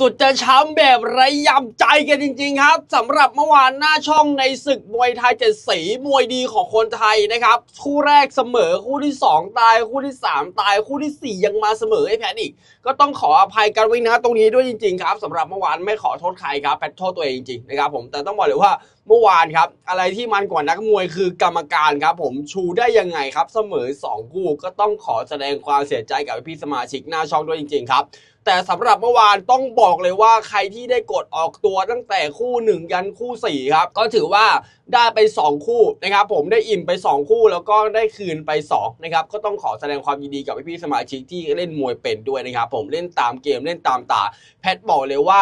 สุดจะช้ำแบบไรยำใจกันจริง ๆ ครับสำหรับเมื่อวานหน้าช่องในศึกมวยไทยเจ็ดสีมวยดีของคนไทยนะครับ คู่แรกเสมอคู่ที่ 2 ตายคู่ที่ 3 ตายคู่ทีสี่4 ยังมาเสมอให้แพนอีก ก็ต้องขออภัยกันไว้นะตรงนี้ด้วยจริง ๆ ครับสำหรับเมื่อวานไม่ขอโทษใครครับแพทโทษตัวเองจริงๆนะครับผมแต่ต้องบอกเลยว่า เมื่อวานครับ อะไรที่มันกว่านักมวยคือกรรมการครับ ผมชูได้ยังไงครับ เสมอสองคู่ก็ต้องขอแสดงความเสียใจกับพี่สมาชิกหน้าช่องด้วยจริง ๆ ครับ แต่สำหรับเมื่อวานต้องบอกเลยว่าใครที่ได้กดออกตัวตั้งแต่คู่ 1 ยันคู่4ครับก็ถือว่าได้ไป 2 คู่นะครับผมได้อิ่มไป 2 คู่แล้วก็ได้คืนไป2นะครับก็ต้องขอแสดงความยินดีกับพี่สมาชิกที่เล่นมวยเป็นด้วยนะครับผมเล่นตามเกมเล่นตามตาแพทบอกเลยว่า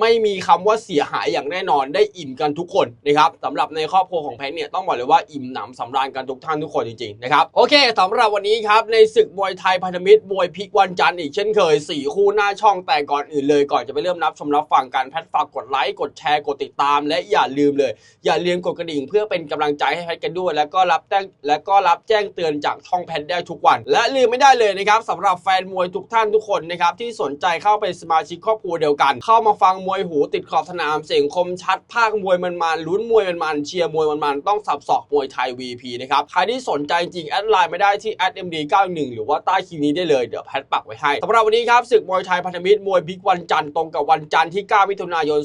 ไม่มีคำว่าเสียหายอย่างแน่นอนได้อิ่มกันทุกคนนะครับสำหรับในครอบครัวของแพทเนี่ยต้องบอกเลยว่าอิ่มหนำสำราญกันทุกท่านทุกคนจริงๆนะครับโอเคสำหรับวันนี้ครับในศึกมวยไทยพันธมิตรมวยพิกวันจันทร์อีกเช่นเคย 4 คู่หน้าช่องแต่ก่อนอื่นเลยก่อนจะไปเริ่มรับชมรับฟังกันแพทฝากกดไลค์กดแชร์กดติดตาม และอย่าลืมเลย อย่าลืมกดกระดิ่งเพื่อเป็นกำลังใจให้แพทกันด้วย แล้วก็รับแจ้งและก็รับแจ้งเตือนจากช่องแพทได้ทุกวัน และลืมไม่ได้เลยนะครับสำหรับแฟนมวยทุกท่านทุกคนนะครับที่สนใจเข้าไปสมาชิกครอบครัวเดียวกัน เข้ามาฟังมวยหูติดขอบสนามเสียงคมชัดภาคมวยมันมันลุ้นมวยมันมันเชียร์มวยมันมันต้องสับสอกมวยไทย VP นะครับใครที่สนใจจริงแอดไลน์ไม่ได้ที่ @md91 หรือว่าใต้คลิปนี้ได้เลยเดี๋ยวแพทปักไว้ให้สำหรับวันนี้ครับศึกมวยไทยพันธมิตรมวยบิ๊กวันจันทร์ตรงกับวันจันทร์ที่ 9 มิถุนายน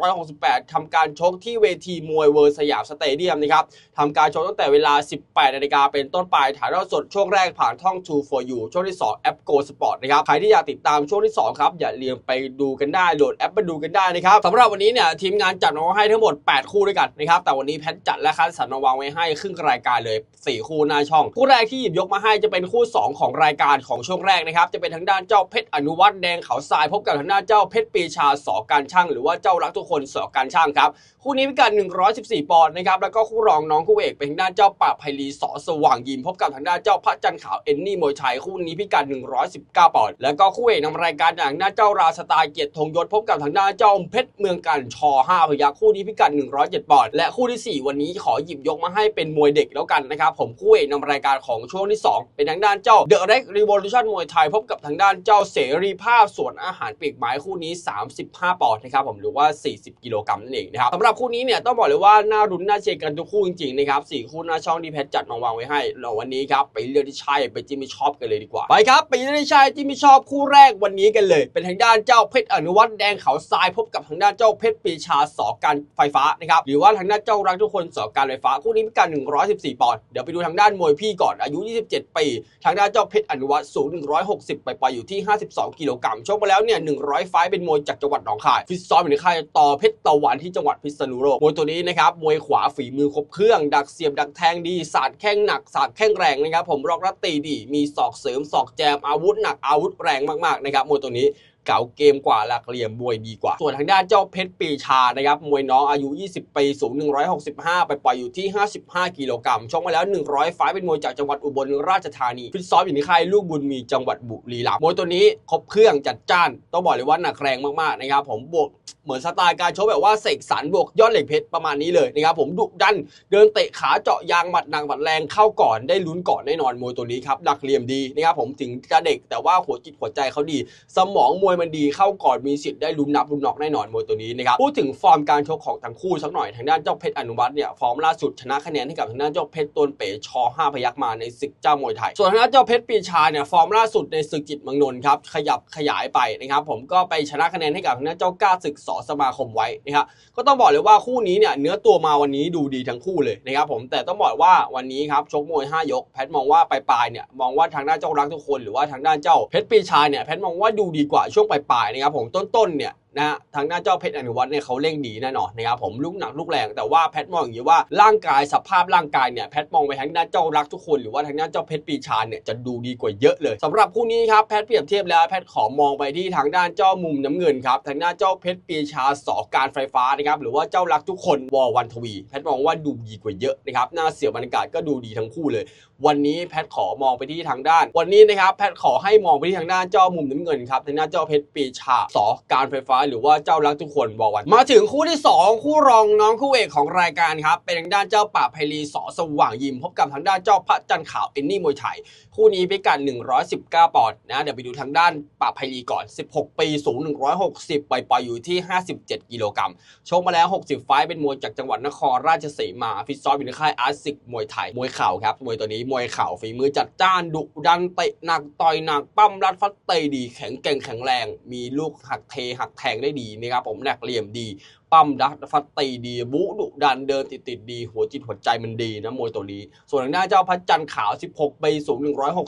2568 ทำการชกที่เวทีมวยเวอร์สยามสเตเดียมนะครับทำการชกตั้งแต่เวลา 18นาฬิกาเป็นต้นไปถ่ายทอดสดช่วงแรกผ่านท่อง True for You ช่วงที่ 2 แอป Go Sport นะครับใครที่อยากติดตามช่วงที่ 2 ครับอย่าลืมไปดูกันได้โหลดแอปมาดูกันได้นะครับสำหรับวันนี้เนี่ยทีมงานจัดมาให้ทั้งหมด 8 คู่ด้วยกันนะครับแต่วันนี้แพทจัดและคัดสรรมาวางไว้ให้ครึ่งรายการเลย 4 คู่หน้าช่อง คู่แรกที่หยิบยกมาให้จะเป็นคู่ 2 ของรายการของช่วงแรกนะครับจะเป็นทางด้านเจ้าเพชรอนุวัฒน์แดงเขาทรายพบกับทางด้านเจ้าเพชรปีชาสอการช่าง หรือว่าเจ้ารักทุกคนสอการช่างครับคู่นี้พิกัด114 ปอนด์นะครับแล้วก็คู่รองน้องคู่เอกเป็นทางด้านเจ้าป่าบไพลีสอสว่างยิมพบกับทางด้านเจ้าพระจันทร์ขาวเอนนี่มวยไทยคู่นี้พิกัด119 ปอนด์แล้วก็คู่เอกนำรายการอย่างหน้าเจ้าราสตาเกียรติธงยศพบกับทางด้านเจ้าเพชรเมืองกันชอ5พยักคู่นี้พิกัด 107ปอนด์และคู่ทีสี่ 4 วันนี้ขอหยิบยกมาให้เป็นมวยเด็กแล้วกันนะครับผมคู่เอกนำรายการของช่วงที่ 2 เป็นทางด้านเจ้าเดอะเร็กรีวอลูชั่นมวยไทยพบกับทางด้านเจ้าเสรีภาพสวนอาหารปีกไม้คู่นี้ 35ปอนด์นะครับผมหรือว่า 40 กิโลกรัมนั่นเองนะครับสำหรับคู่นี้เนี่ยต้องบอกเลยว่าน่ารุนน่าเชียร์กันทุกคู่จริงๆนะครับสี่คู่หน้าช่องที่แพทจัดมาวางไว้ให้เราวันนี้ครับไปเลือกที่ใช่ไปจิ้มที่ชอบกันเลยดีกว่าไปครับไปเลือกที่ใช่จิ้มชอบคู่แรกวันนี้กันเลย เป็นทางด้านเจ้าเพชรอนุวัฒน์แดงเขาทรายพบกับทางด้านเจ้าเพชรปีชาสอการไฟฟ้านะครับหรือว่าทางด้านเจ้ารักทุกคนสอการไฟฟ้าคู่นี้พิการ 114 ปอนด์เดี๋ยวไปดูทางด้านมวยพี่ก่อนอายุ 27 ปีทางด้านเจ้าเพชรอนุวัฒน์สูง 160 ไปปลายอยู่ที่ 52 กิโลกรัมชกมาแล้วเนี่ย 100 ไฟเป็นมวยจากจังหวัดหนองคายฟิตซ้อมอยู่ในค่ายต่อเพชรตะวันที่จังหวัดพิษณุโลกมวยตัวนี้นะครับมวยขวาฝีมือครบเครื่องดักเสียบดักแทงดีสาดแข้งหนักสาดแข้งแรงนะครับผมรอกรัดตีดีมีศอกเสริมศอกแจมอาวุธหนักอาวุธแรงมากๆนะครับมวยตัวนี้ เก๋าเกมกว่าหลักเหลี่ยมมวยดีกว่า ส่วนทางด้านเจ้าเพชรปีชานะครับมวยน้องอายุ 20 ปีสูง 165 ไปปล่อยอยู่ที่ 55 กิโลกรัมชกมาแล้ว 100 ไฟต์เป็นมวยจากจังหวัดอุบลราชธานีฟิตซ้อมอยู่ในค่ายลูกบุญมีจังหวัดบุรีรัมย์มวยตัวนี้ครบเครื่องจัดจ้าน ต้องบอกเลยว่าหนักแรงมากๆนะครับผมบวกเหมือนสไตล์การชกแบบว่าเสกสรรบวกยอดเหล็กเพชรประมาณนี้เลยนะครับผมดุดันเดินเตะขาเจาะยางหมัดหนักหมัดแรงเข้าก่อนได้ลุ้นก่อนแน่นอนมวยตัวนี้ครับหลักเหลี่ยมดีนะครับผมถึงจะเด็กแต่ว่าหัวจิตหัวใจเขาดี สมองมวยมันดีเข้าก่อนมีสิทธิ์ได้ลุ้นนับลุ้นนอกแน่นอนมวยตัวนี้นะครับพูดถึงฟอร์มการชกของทั้งคู่สักหน่อยทางด้านเจ้าเพชรอนุวัฒน์เนี่ยฟอร์มล่าสุดชนะคะแนนให้กับทางด้านเจ้าเพชรตนเป๋ชอ5พยักมาในศึกเจ้ามวยไทย ส่วนทางด้านเจ้าเพชรปีชาเนี่ยฟอร์มล่าสุดในศึกจิตมืองนนท์ครับขยับขยายไปนะครับผมก็ไปชนะคะแนนให้กับทางด้านเจ้ากล้าศึกสอสมาคมไว้นะครับก็ต้องบอกเลยว่าคู่นี้เนี่ยเนื้อตัวมาวันนี้ดูดีทั้งคู่เลยนะครับผมแต่ต้องบอกว่าวันนี้ครับชกมวย 5 ยก แพทมองว่าปลายๆเนี่ยมองว่าทางด้านเจ้ารักทุกคนหรือว่าทางด้านเจ้าเพชรปีชาเนี่ยแพทมองว่าดูดีกว่าช่วงปลายๆนะครับผมต้นๆเนี่ย นะฮะทางด้าเจ้าเพชรอนุวัฒน์เนี่ยเขาเร่งดีแน่นอนนะครับผมลูกหนักลูกแรงแต่ว่าแพทมองอย่างนี้ว่าร่างกายสภาพร่างกายเนี่ยแพทมองไปทางด้าเจ้ารักทุกคนหรือว่าทางด้าเจ้าเพชรปีชาเนี่ยจะดูดีกว่าเยอะเลยสำหรับคู่นี้ครับแพทเปรียบเทียบแล้วแพทขอมองไปที่ทางด้านเจ้ามุมน้ำเงินครับทางด้าเจ้าเพชรปีชาสอการไฟฟ้านะครับหรือว่าเจ้ารักทุกคนวอวันทวี แพทมองว่าดูดีกว่าเยอะนะครับหน้าเสียบรรยากาศก็ดูดีทั้งคู่เลย วันนี้แพทขอมองไปที่ทางด้าน วันนี้นะครับแพทขอให้มองไปที่ทางด้านเจ้ามุมน้ำเงินครับทางด้านเจ้าเพชรปรีชาสอการไฟฟ้าหรือว่าเจ้ารักทุกคนบอกวัน มาถึงคู่ที่ 2 คู่รองน้องคู่เอกของรายการครับ เป็นทางด้านเจ้าป่าไพลีสอสว่างยิม พบกับทางด้านเจ้าพระจันขาวเอนนี่มวยไทย คู่นี้พิกัด119 ปอนด์นะเดี๋ยวไปดูทางด้านป่าไพลีก่อน 16 ปีสูง 160ปล่อยอยู่ที่ 57 กิโลกรัมชกมาแล้ว 60 ไฟเป็นมวยจากจังหวัดนครราชสีมาฟิตซ้อมอยู่ในค่ายอาร์ซิกมวยไทยมวยเข่าครับมวยตัวนี้มวยเข่าฝีมือจัดจ้านดุดันเตะหนักต่อยหนักปั้มรัดฟัดเตะดีแข็งแกร่งแข็งแรง มีลูกหักเทหักแทงได้ดีนะครับผมหนักเหลี่ยมดี ปั้มดัดฟัดตีดีบุดุดันเดินติดติดดี หัวจิตหัวใจมันดีนะมวยตัวนี้ ส่วนทางด้านเจ้าพัชจันทร์ขาว 16 ปีสูง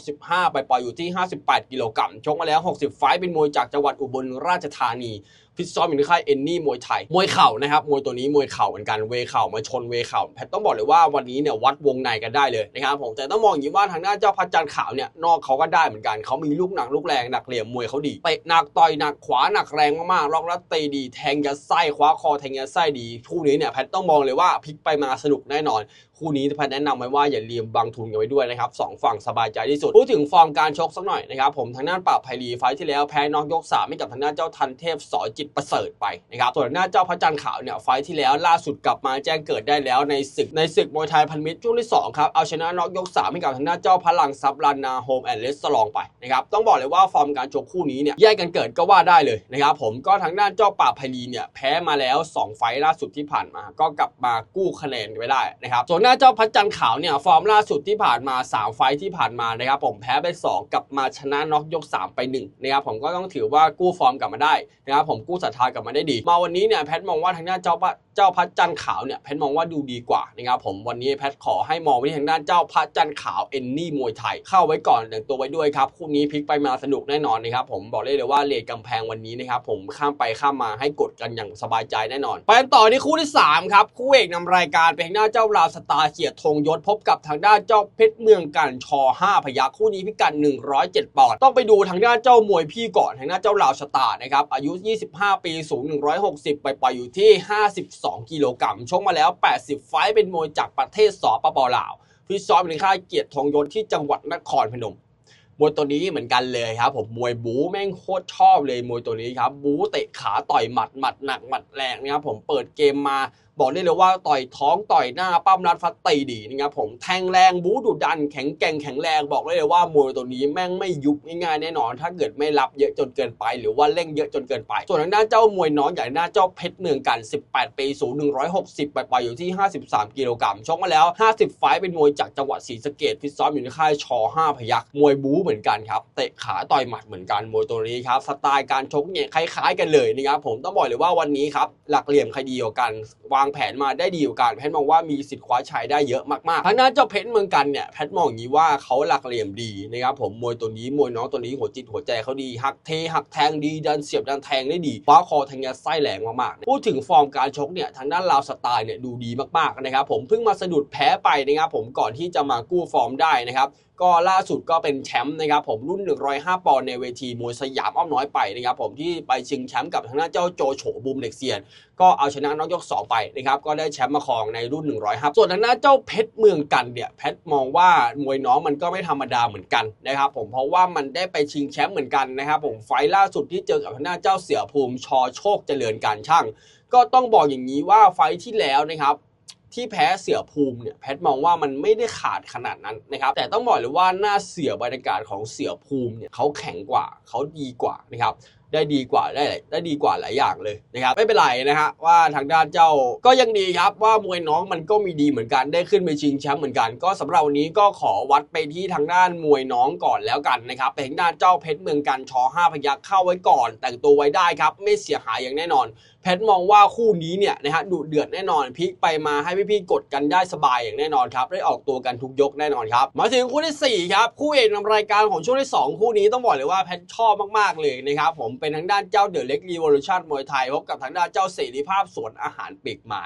165 ไปปล่อยอยู่ที่ 58 กิโลกรัมชกมาแล้ว 60 ไฟเป็นมวยจากจังหวัดอุบลราชธานีฟิตซ้อมอยู่ในค่ายเอนนี่มวยไทย มวยเข่านะครับมวยตัวนี้มวยเข่าเหมือนกันเวเข่ามาชนเวเข่าแพทต้องบอกเลยว่าวันนี้เนี่ยวัดวงในกันได้เลยนะครับผมแต่ต้องมองอย่างนี้ว่าทางด้าเจ้าพัชจันทร์ขาวเนี่ยนอกเขาก็ได้เหมือนกันเขามีลูกหนักลูกแรงหนักเหลี่ยมมวยเขาดีเตะหนักต่อยหนักขวาหนักแรงมากๆล็อกแล้วตีดี แทงยัดไส้คว้าคอแทงยัดไส้ดีคู่นี้เนี่ยแพทต้องมองเลยว่าพลิกไปมาสนุกแน่นอน คู่นี้แพทย์แนะนำไว้ว่าอย่าลืมบังทุนกันไว้ด้วยนะครับสองฝั่งสบายใจที่สุด พูดถึงฟอร์มการชกสักหน่อยนะครับผมทางด้านปราบไพลีไฟที่แล้วแพ้น็อกยก3ให้กับทางด้านเจ้าทันเทพสอจิตประเสริฐไปนะครับส่วนทางด้านเจ้าพระจันทร์ขาวเนี่ยไฟที่แล้วล่าสุดกลับมาแจ้งเกิดได้แล้วในศึกในศึกมวยไทยพันมิตรช่วงที่สองครับเอาชนะน็อกยก3ให้กับทางด้านเจ้าพลังซับลานนาโฮมแอนด์เลสสลองไปนะครับต้องบอกเลยว่าฟอร์มการชกคู่นี้เนี่ยแยกกันเกิดก็ว่าได้เลยนะครับผมก็ทางด้านเจ้าปราบไพลีเนี่ยแพ้มาแล้วสองไฟล่าสุดที่ผ่านมา ก็กลับมากู้คะแนนไว้ได้นะครับส่วนหน้าเจ้าพัดจันทร์ขาวเนี่ยฟอร์มล่าสุดที่ผ่านมา 3 ไฟที่ผ่านมานะครับผมแพ้ไป 2กลับมาชนะน็อกยก 3 ไป1นะครับผมก็ต้องถือว่ากู้ฟอร์มกลับมาได้นะครับผมกู้ศรัทธากลับมาได้ดี มาวันนี้เนี่ยแพทมองว่าทางด้านเจ้าพระเจ้าพระจันทร์ขาวเนี่ยแพทมองว่าดูดีกว่านะครับผมวันนี้แพทขอให้มองไปที่ทางด้านเจ้าพระจันทร์ขาวเอนนี่มวยไทยเข้าไว้ก่อนแต่งตัวไว้ด้วยครับคู่นี้พลิกไปมาสนุกแน่นอนนะครับผมบอกเลยเลยว่าเลทกำแพงวันนี้นะครับผมข้ามไปข้ามมาให้กดกันอย่างสบายใจแน่นอน ไปต่อที่คู่ที่สามครับคู่เอกนำรายการเป็นทางด้านเจ้าลาวสตาร์เกียรติธงยศพบกับทางด้านเจ้าเพชรเมืองกันช5พยัคคู่นี้พิกัด107ปอนด์ต้องไปดูทางด้านเจ้ามวยพี่ก่อนทางด้านเจ้าลาวสตาร์นะครับอายุ 25 ปีสูง 160 ไปปล่อยอยู่ที่2 กิโลกรัมชกมาแล้ว 80 ไฟเป็นมวยจากประเทศสปปลาวฟิตซ้อมในค่ายเกียรติทองยศที่จังหวัดนครพนมมวยตัวนี้เหมือนกันเลยครับ ผมมวยบู๊แม่งโคตรชอบเลยมวยตัวนี้ครับ บู๊เตะขาต่อยหมัดหมัดหนักหมัดแรงนะครับผมเปิดเกมมาบอกได้เลยว่าต่อยท้องต่อยหน้าปั้มรัดฟัดตีดีนะครับผมแทงแรงบู๊ดุดันแข็งแกร่งแข็งแรงบอกได้เลยว่ามวยตัวนี้แม่งไม่ยุบง่ายๆแน่นอน ถ้าเกิดไม่รับเยอะจนเกินไป หรือว่าเร่งเยอะจนเกินไป ส่วนทางด้านเจ้ามวยน้องใหญ่หน้าเจ้าเพชรเมืองกัน 18 ปีสูง 160ปปล่อยอยู่ที่ 53 กิโลกรัมชกมาแล้ว 50 ไฟเป็นมวยจากจังหวัดศรีสะเกดฟิตซ้อมอยู่ในค่ายช5พยัคฆ์มวยบู๊เหมือนกันครับเตะขาต่อยหมัดเหมือนกันมวยตัวนี้ครับสไตล์การชกเนี่ยคล้าย ๆ กันเลยนะครับผมต้องบอกเลยว่าวันนี้ครับหลักเหลี่ยมใครดีกว่ากันวาางแผนมาได้ดีกว่ากันแพทมองว่ามีสิทธิ์คว้าชัยได้เยอะมากๆทางด้านเจ้าเพชรเมืองกันเนี่ยแพทมองอย่างนี้ว่าเขาหลักเหลี่ยมดีนะครับผมมวยตัวนี้มวยน้องตัวนี้หัวจิตหัวใจเขาดีหักเทหักแทงดีดันเสียบดันแทงได้ดีคว้าคอแทงยัดไส้แหลงมากๆพูดถึงฟอร์มการชกเนี่ยทางด้านลาวสไตล์เนี่ยดูดีมากๆนะครับผมเพิ่งมาสะดุดแพ้ไปนะครับผมก่อนที่จะมากู้ฟอร์มได้นะครับก็ล่าสุดก็เป็นแชมป์นะครับผมรุ่น 105 ปอนด์ในเวทีมวยสยามอ้อมน้อยไปนะครับผมที่ไปชิงแชมป์กับทางด้านเจ้าโจโฉบูมเด็กเซียน ก็เอาชนะน้องยก 2 ไปนะครับก็ได้แชมป์มาครองในรุ่น 105 ส่วนทางด้านเจ้าเพชรเมืองกันเนี่ยเพชรมองว่ามวยน้องมันก็ไม่ธรรมดาเหมือนกันนะครับผมเพราะว่ามันได้ไปชิงแชมป์เหมือนกันนะครับผมไฟล่าสุดที่เจอกับทางด้านเจ้าเสี่ยภูมิชอโชคเจริญการช่าง ก็ต้องบอกอย่างนี้ว่าไฟที่แล้วนะครับ ที่แพ้เสือภูมิเนี่ยแพทมองว่ามันไม่ได้ขาดขนาดนั้นนะครับแต่ต้องบอกเลยว่าหน้าเสือบรรยากาศของเสือภูมิเนี่ยเขาแข็งกว่าเขาดีกว่านะครับได้ดีกว่าได้ได้ดีกว่าหลายอย่างเลยนะครับไม่เป็นไรนะฮะว่าทางด้านเจ้าก็ยังดีครับว่ามวยน้องมันก็มีดีเหมือนกันได้ขึ้นไปชิงแชมป์เหมือนกัน ก็สำหรับวันนี้ก็ขอวัดไปที่ทางด้านมวยน้องก่อนแล้วกันนะครับไปทางด้านเจ้าเพชรเมืองกันชอห้าพยักเข้าไว้ก่อน แต่งตัวไว้ได้ครับไม่เสียหายอย่างแน่นอน แพทมองว่าคู่นี้เนี่ยนะฮะดุเดือดแน่นอนพลิกไปมาให้พี่ๆกดกันได้สบายอย่างแน่นอนครับได้ออกตัวกันทุกยกแน่นอนครับมาถึงคู่ที่สี่ครับ คู่เอกนำรายการของช่วงที่สองคู่นี้ต้องบอกเลยว่าแพทชอบมากๆเลยนะครับผมเป็นทางด้านเจ้าเดอะเล็กรีวอลูชั่นมวยไทยพบกับทางด้านเจ้าเสรีภาพสวนอาหารปีกไม้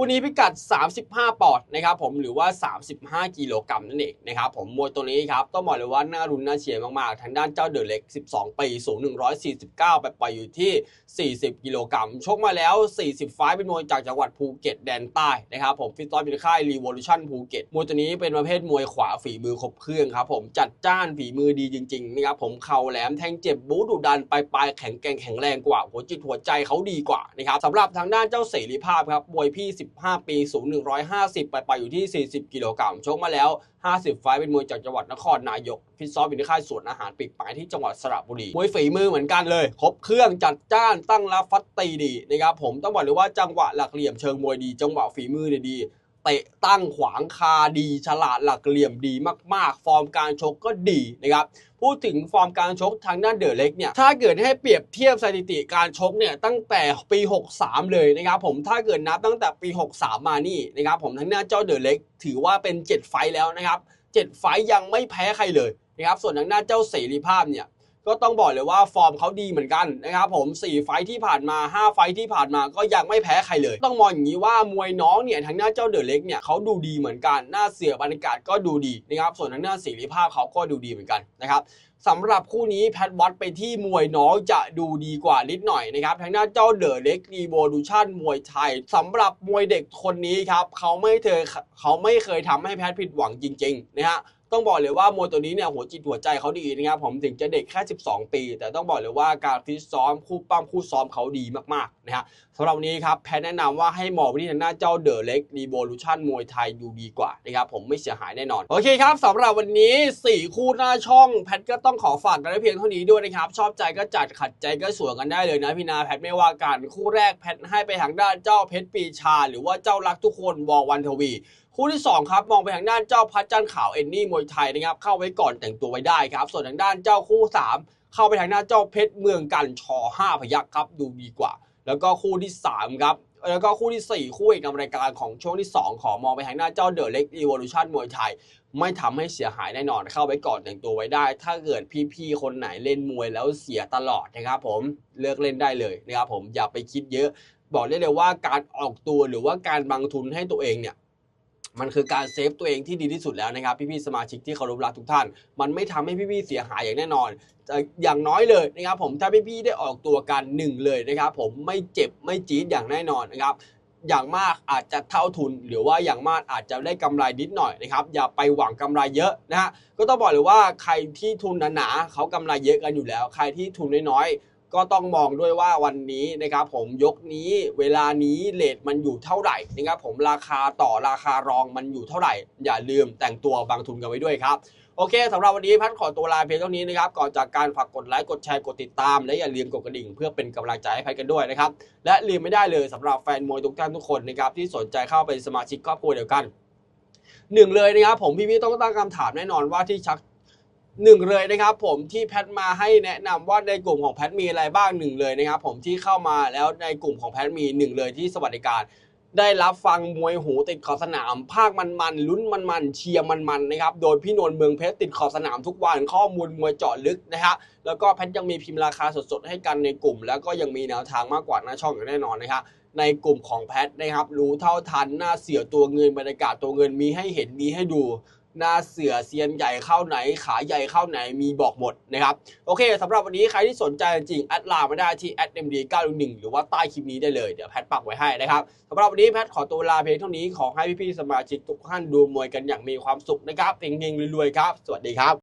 คู่นี้พิกัด 35 ปอนด์นะครับผมหรือว่า 35 กิโลกรัมนั่นเองนะครับผมมวยตัวนี้ครับต้องบอกเลยว่าน่ารุนน่าเชียร์มากๆ ทางด้านเจ้าเดอะเล็ก 12 ปีสูง 149 ไปปล่อยอยู่ที่ 40 กิโลกรัมชกมาแล้ว 40 ไฟล์เป็นมวยจากจังหวัดภูเก็ตแดนใต้นะครับผมฟิตซ้อมอยู่ในค่าย Revolution ภูเก็ตมวยตัวนี้เป็นประเภทมวยขวาฝีมือครบเครื่องครับผมจัดจ้านฝีมือดีจริงๆนะครับผมเข่าแหลมแทงเจ็บบู๊ดุดันปลายปลายแข็งแกร่งแข็งแรงกว่าหัวจิตหัวใจเขาดีกว่านะครับสำหรับทางด้านเจ้าเสรีภาพครับมวยพี่15 ปีสูง 150 ไปไปอยู่ที่ 40 กิโลกรัมชกมาแล้ว 50 ไฟล์เป็นมวยจากจังหวัดนครนายกฟิซซ้อมอยู่ในค่ายสวนอาหารปีกปายที่จังหวัดสระบุรีมวยฝีมือเหมือนกันเลย ครบเครื่องจัดจ้านตั้งรับฟัดตีดีนะครับผมต้องบอกเลยว่าจังหวะหลักเหลี่ยมเชิงมวยดี จังหวะฝีมือเนี่ยดี เตะตั้งขวางคาดี ฉลาดหลักเหลี่ยมดีมากๆ ฟอร์มการชกก็ดีนะครับพูดถึงฟอร์มการชกทางด้านเดอะเล็กเนี่ยถ้าเกิดให้เปรียบเทียบสถิติการชกเนี่ยตั้งแต่ปี 63 เลยนะครับผมถ้าเกิดนับตั้งแต่ปี 63 มานี่นะครับผมทางด้านเจ้าเดอะเล็กถือว่าเป็น 7 ไฟแล้วนะครับ 7 ไฟยังไม่แพ้ใครเลยนะครับส่วนทางด้านเจ้าเสรีภาพเนี่ย ก็ต้องบอกเลยว่าฟอร์มเขาดีเหมือนกันนะครับผม 4 ไฟที่ผ่านมา 5 ไฟที่ผ่านมาก็ยังไม่แพ้ใครเลย ต้องมองอย่างนี้ว่ามวยน้องเนี่ยทางหน้าเจ้าเดอะเล็กเนี่ยเขาดูดีเหมือนกันหน้าเสือบรรยากาศก็ดูดีนะครับส่วนทางหน้าเสรีภาพเขาก็ดูดีเหมือนกันนะครับสำหรับคู่นี้แพทวัดไปที่มวยน้องจะดูดีกว่านิดหน่อยนะครับทางหน้าเจ้าเดอะเล็กรีโวลูชั่นมวยไทยสำหรับมวยเด็กคนนี้ครับเขาไม่เคยเขาไม่เคยทำให้แพทผิดหวังจริงๆนะฮะ ต้องบอกเลยว่ามวยตัวนี้เนี่ยหัวจิตหัวใจเขาดีนะครับผมถึงจะเด็กแค่ 12 ปี แต่ต้องบอกเลยว่าการฟิตซ้อมคู่ปั้มคู่ซ้อมเขาดีมากๆนะฮะสำหรับนี้ครับแพทแนะนำว่าให้มองไปที่ทางหน้าเจ้าเดอะเล็กรีโวลูชั่นมวยไทยดูดีกว่านะครับผมไม่เสียหายแน่นอน โอเคครับสำหรับวันนี้ 4 คู่หน้าช่องแพทก็ต้องขอฝากกันไว้เพียงเท่านี้ด้วยนะครับชอบใจก็จัดขัดใจก็สวนกันได้เลยนะพี่นาแพทไม่ว่ากันคู่แรกแพทให้ไปทางด้านเจ้าเพชรปีชา หรือว่าเจ้ารักทุกคนวอวันทวี คู่ที่ 2 ครับ มองไปทางด้านเจ้าพัดจันขาวเอนนี่มวยไทยนะครับ เข้าไว้ก่อนแต่งตัวไว้ได้ครับ ส่วนทางด้านเจ้าคู่ 3 เข้าไปทางด้านเจ้าเพชรเมืองกันชอ5พยักครับ ดูดีกว่า แล้วก็คู่ที่ 3 ครับ แล้วก็คู่ที่ 4 คู่เอกนำรายการของช่วงที่ 2 ขอมองไปทางหน้าเจ้าเดอะเล็กอีวอลูชันมวยไทย ไม่ทำให้เสียหายแน่นอนเข้าไว้ก่อนแต่งตัวไว้ได้ ถ้าเกิดพี่ๆคนไหนเล่นมวยแล้วเสียตลอดนะครับผมเลิกเล่นได้เลยนะครับผมอย่าไปคิดเยอะ บอกได้เลยว่าการออกตัวหรือว่าการบังทุนให้ตัวเองเนี่ย มันคือการเซฟตัวเองที่ดีที่สุดแล้วนะครับ พี่ๆสมาชิกที่เคารพรักทุกท่าน มันไม่ทำให้พี่ๆเสียหายอย่างแน่นอนอย่างน้อยเลยนะครับผมถ้าพี่ๆได้ออกตัวกันหนึ่งเลยนะครับผมไม่เจ็บไม่จี๊ดอย่างแน่นอนนะครับอย่างมากอาจจะเท่าทุน หรือว่าอย่างมากอาจจะได้กำไรนิดหน่อยนะครับ อย่าไปหวังกำไรเยอะนะฮะก็ต้องบอกเลยว่าใครที่ทุนหนาๆเขากำไรเยอะกันอยู่แล้ว ใครที่ทุนน้อยๆ ก็ต้องมองด้วยว่าวันนี้นะครับผมยกนี้เวลานี้เลทมันอยู่เท่าไหร่นะครับผมราคาต่อราคารองมันอยู่เท่าไหร่ อย่าลืมแต่งตัวบางทุนกันไว้ด้วยครับโอเคสำหรับวันนี้พัดขอตัวลาเพียงเท่านี้นะครับก่อนจากการฝากกดไลค์กดแชร์กดติดตาม และอย่าลืมกดกระดิ่งเพื่อเป็นกำลังใจให้พัดกันด้วยนะครับและลืมไม่ได้เลยสำหรับแฟนมวยทุกท่านทุกคนนะครับที่สนใจเข้าเป็นสมาชิกครอบครัวเดียวกันหนึ่งเลยนะครับผมพี่ๆต้องตั้งคำถามแน่นอนว่าที่ชัก หนึ่งเลยนะครับผมที่แพทมาให้แนะนำว่าในกลุ่มของแพทมีอะไรบ้างหนึ่งเลยนะครับผมที่เข้ามาแล้วในกลุ่มของแพทมีหนึ่งเลยที่สวัสดิการ ได้รับฟังมวยหูติดขอบสนาม ภาคมันๆลุ้นมันๆเชียร์มันๆนะครับโดยพี่นนท์เมืองเพชรติดขอบสนามทุกวันข้อมูลมวยเจาะลึกนะฮะแล้วก็แพทยังมีพิมพ์ราคาสดๆให้กันในกลุ่ม แล้วก็ยังมีแนวทางมากกว่าหน้าช่องอย่างแน่นอนนะครับในกลุ่มของแพทนะครับรู้เท่าทันหน้าเสียตัวเงินบรรยากาศตัวเงินมีให้เห็นมีให้ดู หน้าเสือเซียนใหญ่เข้าไหน ขาใหญ่เข้าไหนมีบอกหมดนะครับ โอเคสำหรับวันนี้ใครที่สนใจจริงแอดไลน์มาได้ที่ @md911 หรือว่าใต้คลิปนี้ได้เลย เดี๋ยวแพทปักไว้ให้นะครับสำหรับวันนี้แพทขอตัวลาเพียงเท่านี้ขอให้พี่ๆสมาชิกทุกท่านดูมวยกันอย่างมีความสุขนะครับเพ่งๆรวยๆครับ สวัสดีครับ